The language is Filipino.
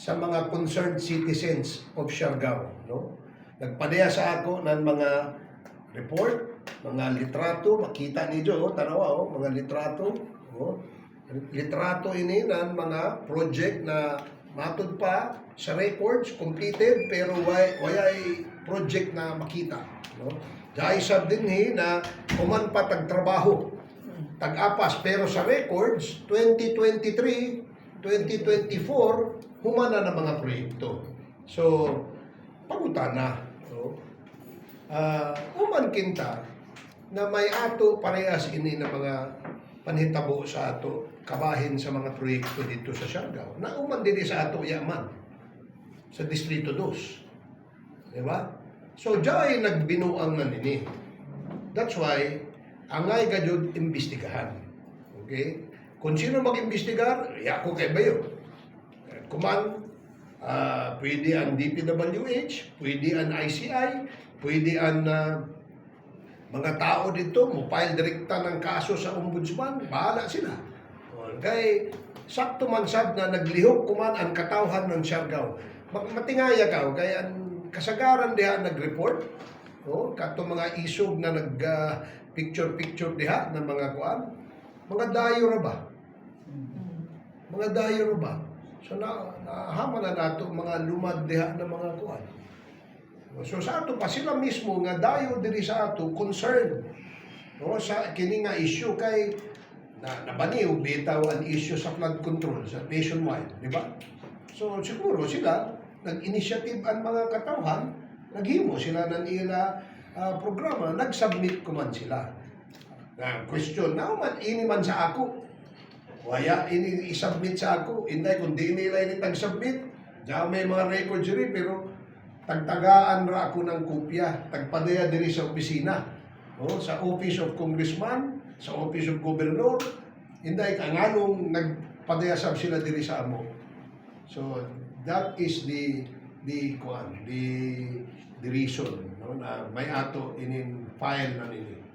sa mga concerned citizens of Siargao. No? Nagpadaya sa ako ng mga report, mga litrato, makita niyo, oh, tanawa, oh, mga litrato. Oh. Litrato ini ng mga project na matud pa sa records, completed, pero way, way project na makita. No? Dahil sab din hi na kuman pa tagtrabaho, tag-apas, pero sa records, 2023, 2024, humana na mga proyekto. So, pagutan na. No? Ah, human kinta na may ato parehas ini na mga panhitabo sa ato kabahin sa mga proyekto dito sa Siargao na uman din sa ato yaman sa Distrito 2. Di ba? So, dyan nagbinuang na nini. That's why, angay dyan imbestigahan. Okay? Kung sino mag-imbestigar, yako kay Bayo. Kuman, ah, pwede ang DPWH, pwede ang ICI, pwede ang ah, mga tao dito, mo file direkta ng kaso sa ombudsman, bahala sila. Kay, sakto man sab na naglihok kuman ang katawhan ng Siargao. Matingaya ka, kay ang kasagaran diha nag-report, o, kato mga isog na nag ah, picture-picture diha ng mga kuan, mga dayo ra ba? Mga dayo ra ba? So na, nahama na nato mga lumad diha ng mga kuan. So sa ato pa sila mismo nga dayo diri sa ato concern no sa kini nga issue kay na nabaniw bitaw ang issue sa flood control sa nationwide, di ba? So siguro sila nag-initiative ang mga katawhan, naghimo sila ng ila ah, programa, nag-submit ko man sila. Na question, na man ini man sa ako. Waya ini i-submit sa ako. Inday kung di nila ini tag-submit, diyan may mga records rin pero tagtagaan ra ako ng kopya, tagpadaya diri sa opisina. O, sa Office of Congressman, sa Office of Governor, inday ka nganong nagpadaya sab sila diri sa amo. So that is the the kuan, the the reason no na may ato inin file na nini.